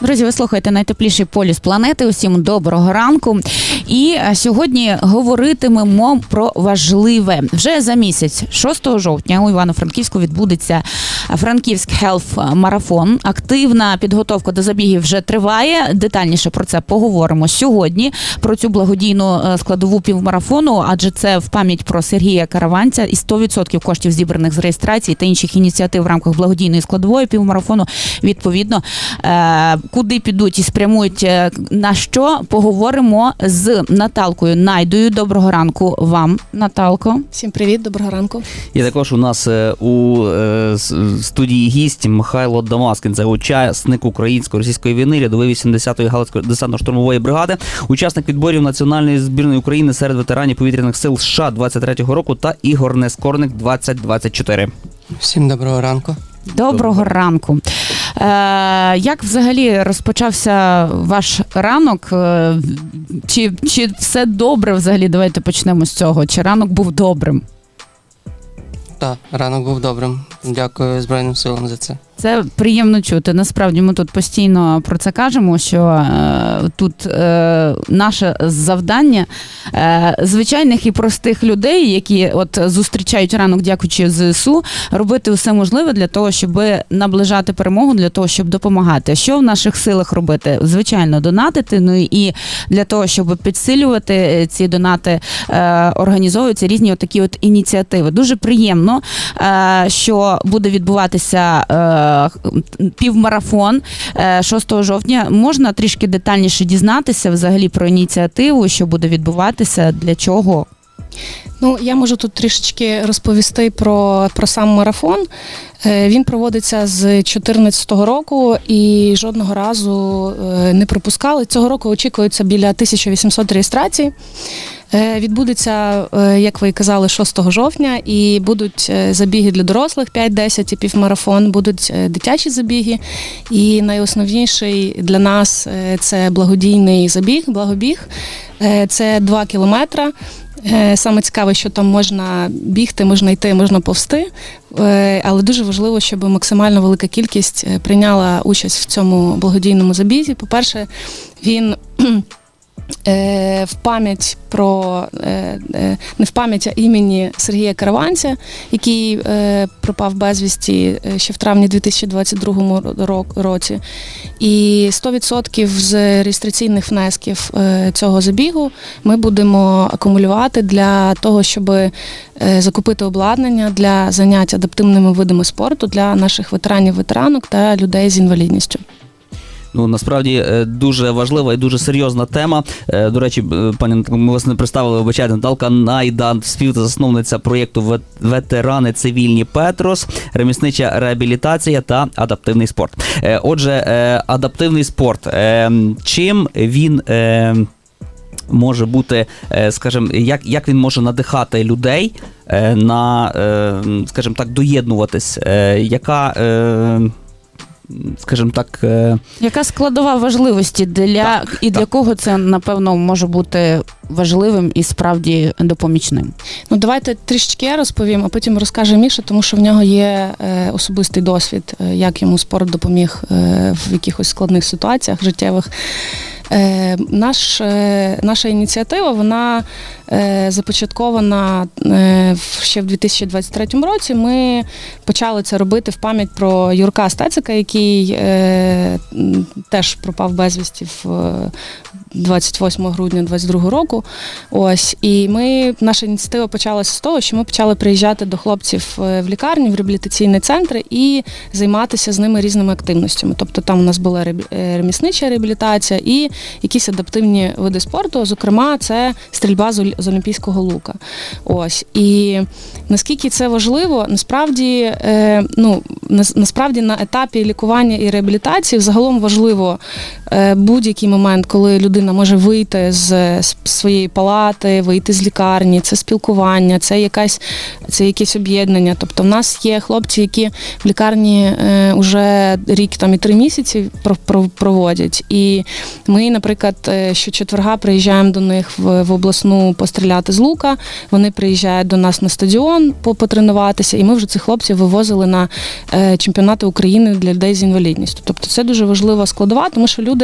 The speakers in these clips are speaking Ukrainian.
Друзі, ви слухаєте найтепліший поліс планети. Усім доброго ранку. І е, сьогодні говоритимемо про важливе. Вже за місяць, 6 жовтня, у Івано-Франківську відбудеться Франківськ Хелф Марафон. Активна підготовка до забігів вже триває. Детальніше про це поговоримо сьогодні. Про цю благодійну е, складову півмарафону, адже це в пам'ять про Сергія Караванця і 100% коштів зібраних з реєстрації та інших ініціатив в рамках благодійної складової півмарафону. Відповідно, е, куди підуть і спрямують е, на що, поговоримо з Наталкою Найдою. Доброго ранку вам, Наталко. Всім привіт, доброго ранку. І також у нас е, у е, студії гість Михайло Дамаскін, це учасник українсько-російської війни, рядовий 80-ї галицької десантно-штурмової бригади, учасник відборів національної збірної України серед ветеранів повітряних сил США 23-го року та Ігор Нескорник 2024. Всім доброго ранку. Доброго ранку. Е, як взагалі розпочався ваш ранок? Е, Чи, чи все добре взагалі? Давайте почнемо з цього. Чи ранок був добрим? Так, ранок був добрим. Дякую Збройним силам за це. Це приємно чути. Насправді ми тут постійно про це кажемо. Що е, тут е, наше завдання е, звичайних і простих людей, які от зустрічають ранок, дякуючи ЗСУ, робити все можливе для того, щоб наближати перемогу, для того, щоб допомагати. Що в наших силах робити? Звичайно, донатити. Ну і для того, щоб підсилювати е, ці донати, е, організовуються різні такі от ініціативи. Дуже приємно, е, що буде відбуватися е, півмарафон е, 6 жовтня. Можна трішки детальніше дізнатися взагалі про ініціативу, що буде відбуватися, для чого. Ну я можу тут трішечки розповісти про, про сам марафон. Е, Він проводиться з 2014 року і жодного разу е, не пропускали. Цього року очікується біля 1800 реєстрацій. Е, Відбудеться, як ви казали, 6 жовтня, і будуть забіги для дорослих 5-10 і півмарафон, будуть дитячі забіги. І найосновніший для нас це благодійний забіг, благобіг. Це 2 кілометри. Е, Саме цікаве, що там можна бігти, можна йти, можна повсти. Е, Але дуже важливо, щоб максимально велика кількість е, прийняла участь в цьому благодійному забізі. По-перше, він е, в пам'ять про е, е, не в пам'ять а імені Сергія Караванця, який е, пропав безвісті е, ще в травні 2022 році. І 100% з реєстраційних внесків е, цього забігу ми будемо акумулювати для того, щоб е, закупити обладнання для занять адаптивними видами спорту для наших ветеранів, ветеранок та людей з інвалідністю. Ну насправді е, дуже важлива і дуже серйозна тема. Е, До речі, е, пані ми вас не представили, вибачайте, Наталка Найда, співзасновниця проєкту «Вет- Ветерани цивільні Петрос, реміснича реабілітація та адаптивний спорт. Отже, адаптивний спорт. Чим він. Може бути, скажімо, як, як він може надихати людей на, скажімо так, доєднуватись, яка, скажімо так, е, Яка складова важливості для Так, і для так. кого це напевно може бути важливим і справді допомічним? Ну, давайте трішечки я розповім, а потім розкаже Міша, тому що в нього є е, особистий досвід, е, як йому спорт допоміг е, в якихось складних ситуаціях життєвих. Е, наш, е, наша ініціатива вона е, започаткована в- ще в 2023 році. Ми почали це робити в пам'ять про Юрка Стецика, який теж пропав безвісті в е, 28 грудня 2022 року. Ось і ми наша ініціатива почалася з того, що ми почали приїжджати до хлопців в лікарні, в реабілітаційні центри і займатися з ними різними активностями. Тобто там у нас була реміснича реабілітація і якісь адаптивні види спорту. Зокрема, це стрільба з олімпійського лука. Ось і наскільки це важливо, насправді, е, ну насправді на етапі лікування і реабілітації взагалом важливо будь-який момент, коли людина може вийти з, своєї палати, вийти з лікарні, це спілкування, це якась це якесь об'єднання. Тобто, в нас є хлопці, які в лікарні е, уже рік там і три місяці про- про- проводять. І ми, наприклад, е, щочетверга приїжджаємо до них в, обласну постріляти з лука. Вони приїжджають до нас на стадіон по- потренуватися, і ми вже цих хлопців вивозили на е, чемпіонати України для людей з інвалідністю. Тобто це дуже важлива складова, тому що люди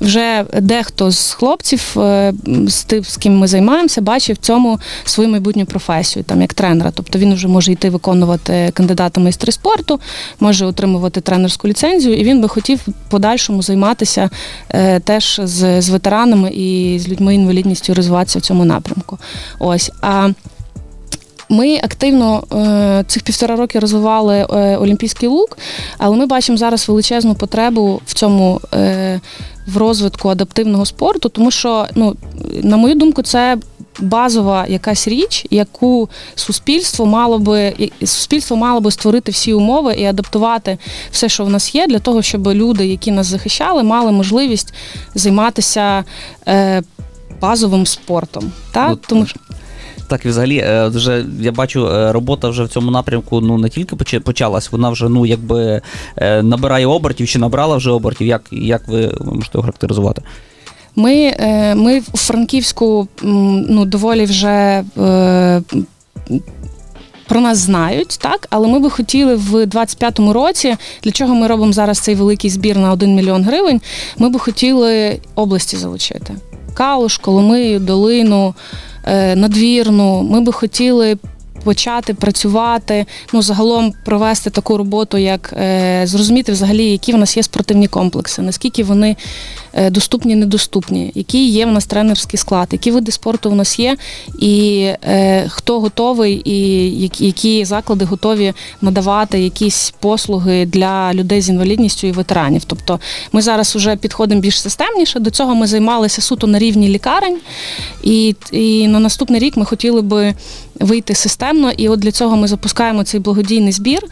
вже дехто з хлопців, е, з тих, з ким ми займаємося, бачив в цьому свою майбутню професію, там як тренера. Тобто він вже може йти виконувати кандидата майстри спорту, може отримувати тренерську ліцензію, і він би хотів в подальшому займатися е, теж з, з ветеранами і з людьми інвалідністю розвиватися в цьому напрямку. Ось. А ми активно е, цих півтора роки розвивали е, олімпійський лук, але ми бачимо зараз величезну потребу в цьому е, в розвитку адаптивного спорту, тому що, ну, на мою думку, це базова якась річ, яку суспільство мало би суспільство мало би створити всі умови і адаптувати все, що в нас є, для того, щоб люди, які нас захищали, мали можливість займатися е, базовим спортом. Так? Ну, тому що Так, і взагалі, е, вже я бачу, е, робота вже в цьому напрямку ну не тільки почалась, вона вже ну якби е, набирає обертів чи набрала вже обертів. Як, як ви можете характеризувати? Ми, ми в Франківську ну, доволі вже про нас знають, так, але ми би хотіли в 25-му році, для чого ми робимо зараз цей великий збір на 1 мільйон гривень, ми би хотіли області залучити. Калуш, Коломию, Долину, Надвірну. Ми би хотіли почати працювати, ну загалом провести таку роботу, як е, зрозуміти взагалі, які в нас є спортивні комплекси, наскільки вони е, доступні, недоступні, який є в нас тренерський склад, які види спорту в нас є, і е, хто готовий, і які, які заклади готові надавати якісь послуги для людей з інвалідністю і ветеранів. Тобто ми зараз вже підходимо більш системніше. До цього ми займалися суто на рівні лікарень, і, і на наступний рік ми хотіли би вийти системно. І от для цього ми запускаємо цей благодійний збір.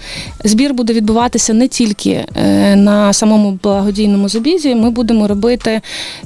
Збір буде відбуватися не тільки е, на самому благодійному забізі. Ми будемо робити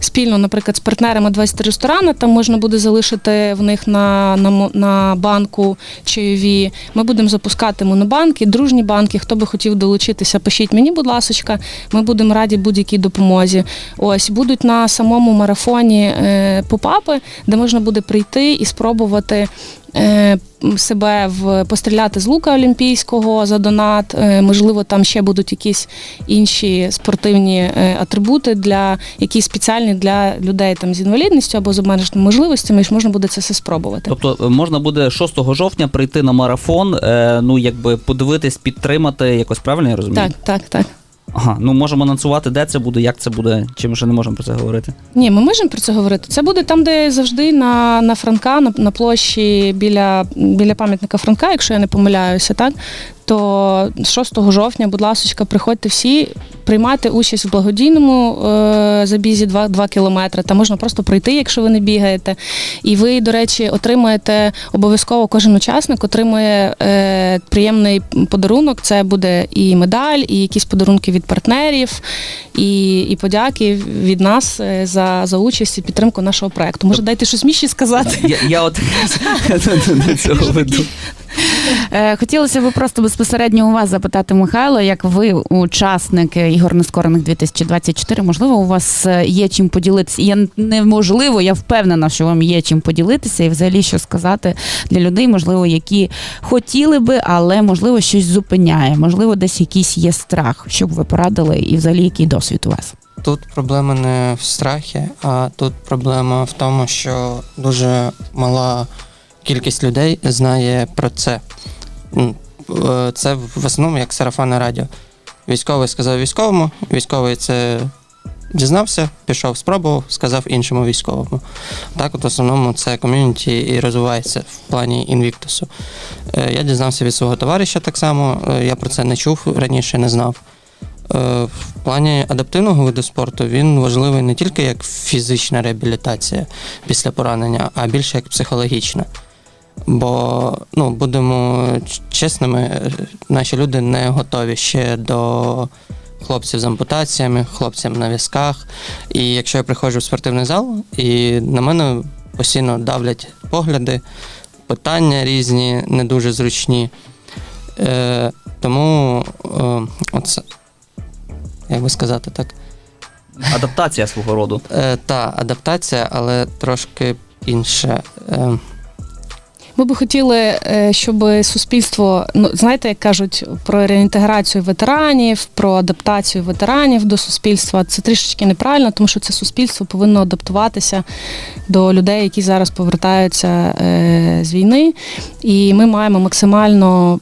спільно, наприклад, з партнерами 23 ресторани. Там можна буде залишити в них на, на, на банку чайові. Ми будемо запускати монобанки, дружні банки. Хто би хотів долучитися, пишіть мені, будь ласочка. Ми будемо раді будь-якій допомозі. Ось будуть на самому марафоні е, попапи, де можна буде прийти і спробувати. Е, Себе в постріляти з лука олімпійського за донат. Е, Можливо, там ще будуть якісь інші спортивні е, атрибути для які спеціальні для людей там з інвалідністю або з обмеженими можливостями, і ж можна буде це все спробувати. Тобто можна буде 6 жовтня прийти на марафон, ну якби подивитись, підтримати якось правильно я розумію? Так, так, так. Ага, ну можемо анонсувати, де це буде, як це буде, чи ми ще не можемо про це говорити. Ні, ми можемо про це говорити. Це буде там, де завжди на, на Франка, на, на площі біля, біля пам'ятника Франка, якщо я не помиляюся, так? То 6 жовтня, будь ласка, приходьте всі, приймайте участь в благодійному е, забізі 2, 2 кілометри. Там можна просто пройти, якщо ви не бігаєте. І ви, до речі, отримаєте обов'язково кожен учасник отримує е, приємний подарунок. Це буде і медаль, і якісь подарунки від партнерів, і, і подяки від нас е, за, за участь і підтримку нашого проекту. Може, дайте щось Міші сказати? Я, я от до цього веду. Е, Хотілося б просто безпосередньо у вас запитати, Михайло, як ви учасник ігор нескорених 2024, можливо, у вас е, є чим поділитися? Я неможливо, я впевнена, що вам є чим поділитися і взагалі що сказати для людей, можливо, які хотіли би, але можливо щось зупиняє, можливо, десь якийсь є страх, щоб ви порадили, і взагалі який досвід у вас? Тут проблема не в страхі, а тут проблема в тому, що дуже мала кількість людей знає про це. Е, Це в основному як сарафанне радіо. Військовий сказав військовому, військовий це дізнався, пішов, спробував, сказав іншому військовому. Так, от в основному це ком'юніті і розвивається в плані інвіктусу. Е, Я дізнався від свого товариша так само, е, я про це не чув раніше, не знав. Е, плані адаптивного виду спорту він важливий не тільки як фізична реабілітація після поранення, а більше як психологічна. Бо, ну, будемо чесними, е, наші люди не готові ще до хлопців з ампутаціями, хлопцям на візках. І якщо я приходжу в спортивний зал, і на мене постійно давлять погляди, питання різні, не дуже зручні. Е, тому е, оце, як би сказати так, Адаптація свого роду. е, та адаптація, але трошки інша. Е, Ми би хотіли, е, щоб суспільство, ну знаєте, як кажуть про реінтеграцію ветеранів, про адаптацію ветеранів до суспільства. Це трішечки неправильно, тому що це суспільство повинно адаптуватися до людей, які зараз повертаються е, з війни. І ми маємо максимально,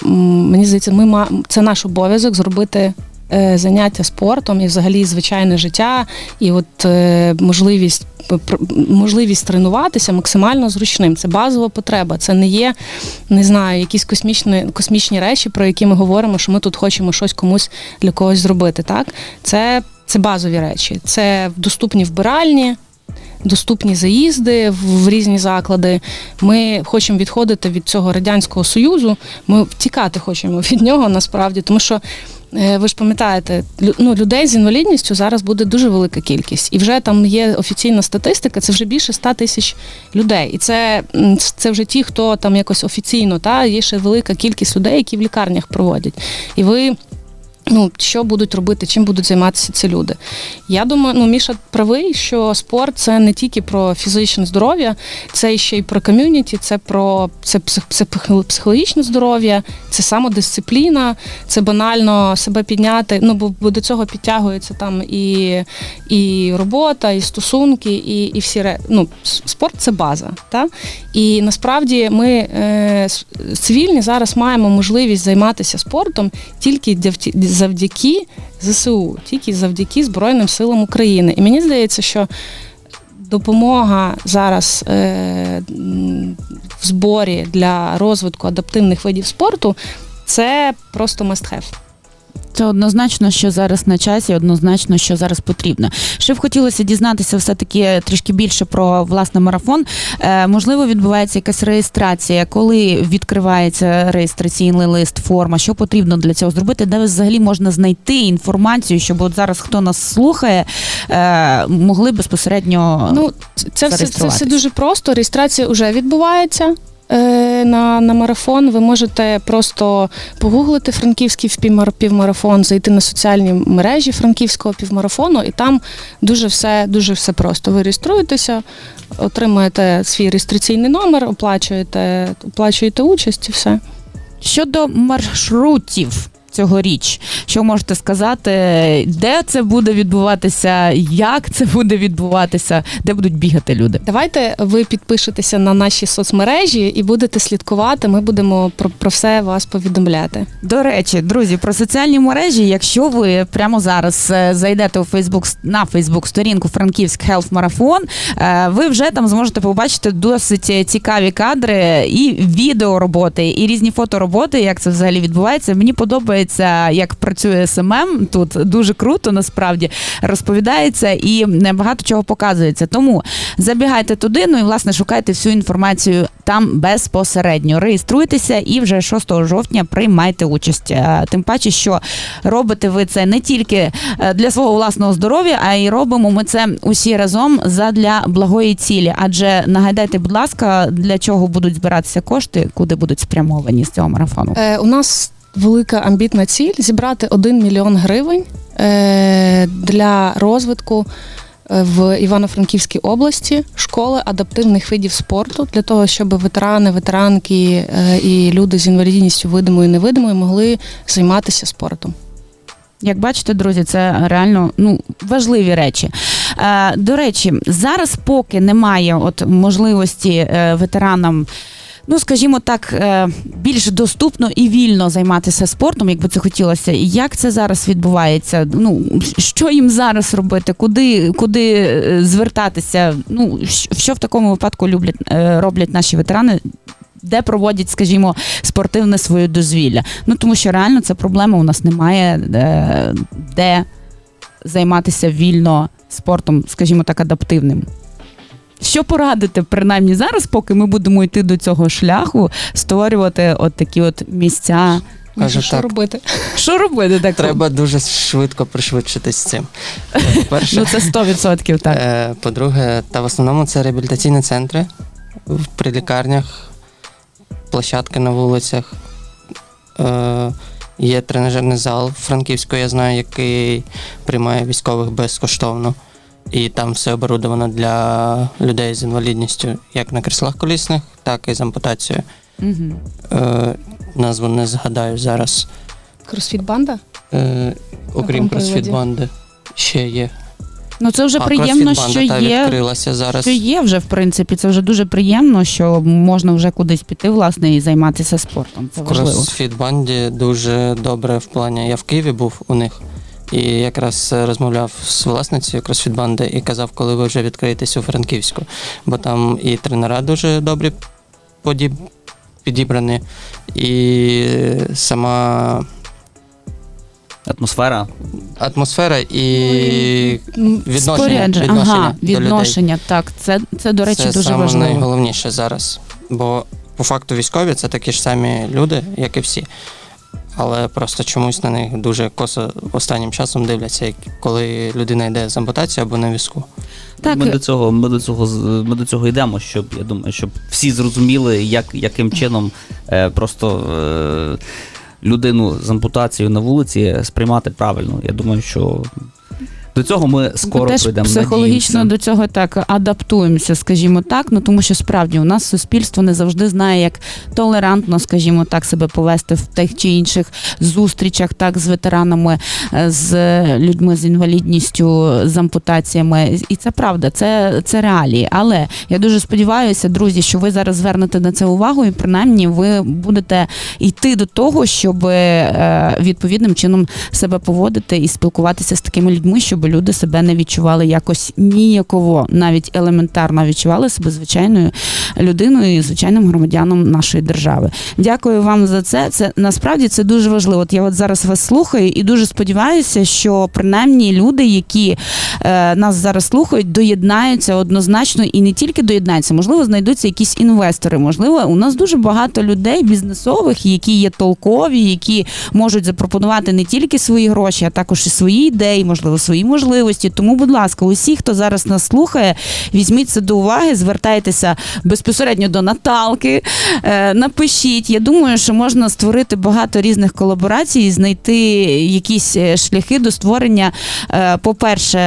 мені здається, ми це наш обов'язок зробити. Е, Заняття спортом і взагалі звичайне життя, і от е, можливість можливість тренуватися максимально зручним. Це базова потреба. Це не є, не знаю, якісь космічні, космічні речі, про які ми говоримо, що ми тут хочемо щось комусь для когось зробити. Так, це, це базові речі. Це доступні вбиральні. Доступні заїзди в, різні заклади. Ми хочемо відходити від цього радянського союзу. Ми втікати хочемо від нього насправді, тому що ви ж пам'ятаєте, ну, людей з інвалідністю зараз буде дуже велика кількість, і вже там є офіційна статистика. Це вже більше 100 тисяч людей. І це, це вже ті, хто там якось офіційно, та є ще велика кількість людей, які в лікарнях проводять. І ви. Ну, що будуть робити, чим будуть займатися ці люди? Я думаю, ну Міша правий, що спорт це не тільки про фізичне здоров'я, це ще й про ком'юніті, це про це псих- псих- психологічне здоров'я, це самодисципліна, це банально себе підняти. Ну бо, бо до цього підтягується там і, і робота, і стосунки, і, і всі ре... ну, спорт це база. Та? І насправді ми е, цивільні зараз маємо можливість займатися спортом тільки дявті- завдяки ЗСУ, тільки завдяки Збройним силам України. І мені здається, що допомога зараз е, в зборі для розвитку адаптивних видів спорту це просто must have. Це однозначно, що зараз на часі, однозначно, що зараз потрібно. Ще б хотілося дізнатися все-таки трішки більше про власне марафон. Е, можливо, відбувається якась реєстрація, коли відкривається реєстраційний лист, форма, що потрібно для цього зробити, де взагалі можна знайти інформацію, щоб от зараз хто нас слухає, е, могли безпосередньо Ну, це все, це все дуже просто. Реєстрація вже відбувається. Е, На, на марафон ви можете просто погуглити франківський півмарафон, зайти на соціальні мережі франківського півмарафону, і там дуже все, дуже все просто. Ви реєструєтеся, отримуєте свій реєстраційний номер, оплачуєте, оплачуєте участь і все. Щодо маршрутів цьогоріч, що можете сказати, де це буде відбуватися, як це буде відбуватися, де будуть бігати люди? Давайте ви підпишетеся на наші соцмережі і будете слідкувати. Ми будемо про, про все вас повідомляти. До речі, друзі, про соціальні мережі. Якщо ви прямо зараз е, зайдете у Фейсбук на Фейсбук сторінку Франківськ Health Марафон, ви вже там зможете побачити досить цікаві кадри і відео роботи, і різні фотороботи, як це взагалі відбувається. Мені подобається, як працює СММ. Тут дуже круто, насправді розповідається і багато чого показується. Тому забігайте туди, ну і власне шукайте всю інформацію там безпосередньо. Реєструйтеся і вже 6 жовтня приймайте участь. Е, Тим паче, що робите ви це не тільки е, для свого власного здоров'я, а й робимо ми це усі разом задля благої цілі. Адже нагадайте, будь ласка, для чого будуть збиратися кошти, куди будуть спрямовані з цього марафону. Е, у нас велика амбітна ціль зібрати 1 мільйон гривень е, для розвитку е, в Івано-Франківській області школи адаптивних видів спорту для того, щоб ветерани, ветеранки е, і люди з інвалідністю видимою і невидимою могли займатися спортом. Як бачите, друзі, це реально ну важливі речі. Е, до речі, зараз поки немає от можливості ветеранам. Ну, скажімо так, е, більш доступно і вільно займатися спортом, як би це хотілося. І Як це зараз відбувається? Ну що їм зараз робити? Куди, куди е, звертатися? Ну що в такому випадку люблять е, роблять наші ветерани? Де проводять, скажімо, спортивне своє дозвілля? Ну тому що реально це проблема. У нас немає де займатися вільно спортом, скажімо так, адаптивним. Що порадити, принаймні зараз, поки ми будемо йти до цього шляху, створювати от такі от місця. Кажу що так. робити? Що робити так? Треба дуже швидко пришвидшитись з цим. Е, По-перше, Ну це 100% так. Е, По-друге, та в основному це реабілітаційні центри при лікарнях, площадки на вулицях. Е, Є тренажерний зал в Франківську, я знаю, який приймає військових безкоштовно. І там все оборудовано для людей з інвалідністю, як на креслах колісних, так і з ампутацією. Угу. Е, Назву не згадаю зараз. Кросфіт банда? Е, Окрім кросфіт-банди, ще є. Ну це вже А, приємно, що та, є. відкрилася зараз. Що є вже в принципі, це вже дуже приємно, що можна вже кудись піти, власне, і займатися спортом. Це В важливо. CrossFit банді дуже добре в плані. Я в Києві був у них і якраз е, розмовляв з власницею CrossFit банди і казав, коли ви вже відкриєтесь у Франківську, бо там і тренера дуже добрі подіб... підібрані, і сама Атмосфера. атмосфера і Ну, відношення, Спорядження. відношення ага, до людей. Так, це, це до речі, це дуже саме важливо. найголовніше зараз. Бо по факту військові це такі ж самі люди, як і всі. Але просто чомусь на них дуже косо останнім часом дивляться, як коли людина йде з ампутацією або на візку. Так, Ми до цього, ми до цього ми до цього йдемо, щоб я думаю, щоб всі зрозуміли, як, яким чином е, просто е, людину з ампутацією на вулиці сприймати правильно. Я думаю, що до цього ми скоро теж прийдемо. психологічно надіємося. до цього так адаптуємося, скажімо так. Ну тому що справді у нас суспільство не завжди знає, як толерантно, скажімо так, себе повести в тих чи інших зустрічах, так з ветеранами, е, з людьми з інвалідністю, з ампутаціями. І це правда, це, це реалії. Але я дуже сподіваюся, друзі, що ви зараз звернете на це увагу, і принаймні ви будете йти до того, щоб е, відповідним чином себе поводити і спілкуватися з такими людьми, щоб люди себе не відчували якось ніяково, навіть елементарно відчували себе звичайною людиною і звичайним громадяном нашої держави. Дякую вам за це. Це насправді це дуже важливо. От я от зараз вас слухаю і дуже сподіваюся, що принаймні люди, які е, нас зараз слухають, доєднаються однозначно і не тільки доєднаються, можливо, знайдуться якісь інвестори. Можливо, у нас дуже багато людей бізнесових, які є толкові, які можуть запропонувати не тільки свої гроші, а також і свої ідеї, можливо, свої можливості. Тому, будь ласка, усі, хто зараз нас слухає, візьміть це до уваги, звертайтеся безпосередньо до Наталки, е, напишіть. Я думаю, що можна створити багато різних колаборацій, і знайти якісь е, шляхи до створення, е, по-перше,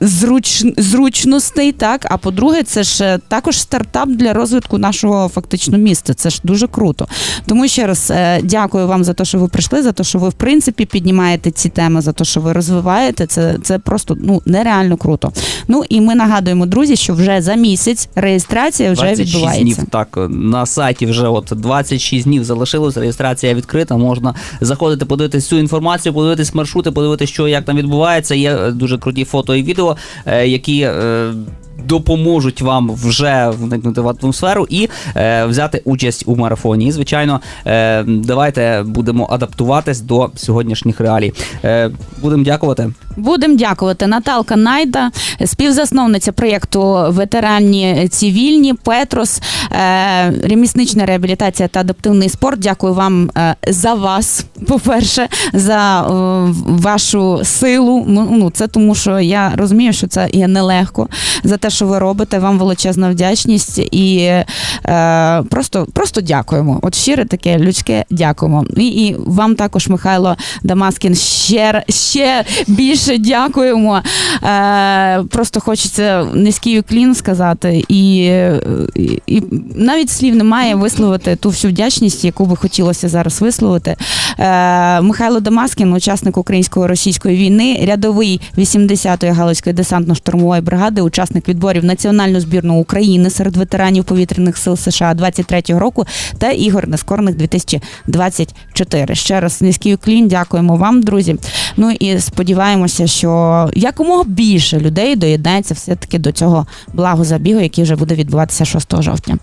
зруч, зручностей, так, а по-друге, це ж також стартап для розвитку нашого фактично міста. Це ж дуже круто. Тому ще раз дякую вам за те, що ви прийшли, за те, що ви в принципі піднімаєте ці теми, за те, що ви розвиваєте. Це, це просто ну нереально круто. Ну і ми нагадуємо, друзі, що вже за місяць реєстрація вже 26 відбувається. днів. Так, на сайті вже от 26 днів залишилось. Реєстрація відкрита. Можна заходити, подивитись цю інформацію, подивитись маршрути, подивитися, що як там відбувається. Є е, дуже круті фото і відео, е, які. Допоможуть вам вже вникнути в атмосферу і е, взяти участь у марафоні. І, звичайно, е, давайте будемо адаптуватись до сьогоднішніх реалій. Е, будемо дякувати. Будемо дякувати. Наталка Найда, співзасновниця проєкту Ветеранні цивільні, Петрос, е, реміснична реабілітація та адаптивний спорт. Дякую вам е, за вас, по-перше, за е, вашу силу. Ну, Ну, це тому, що я розумію, що це є нелегко. За те, що ви робите, вам величезна вдячність і е, просто, просто дякуємо. От щире таке людське дякуємо. І, і вам також, Михайло Дамаскін, ще, ще більше дякуємо. Е, просто хочеться низький уклін сказати, і, і, і навіть слів немає висловити ту всю вдячність, яку би хотілося зараз висловити. Е, Михайло Дамаскін, учасник українсько-російської війни, рядовий 80-ї Галицької десантно-штурмової бригади, учасник відборів національну збірну України серед ветеранів повітряних сил США 23-го року та ігор нескорних 2024. Ще раз низький уклін. Дякуємо вам, друзі. Ну і сподіваємося, що якомога більше людей доєднається все таки до цього благозабігу, який вже буде відбуватися 6 жовтня.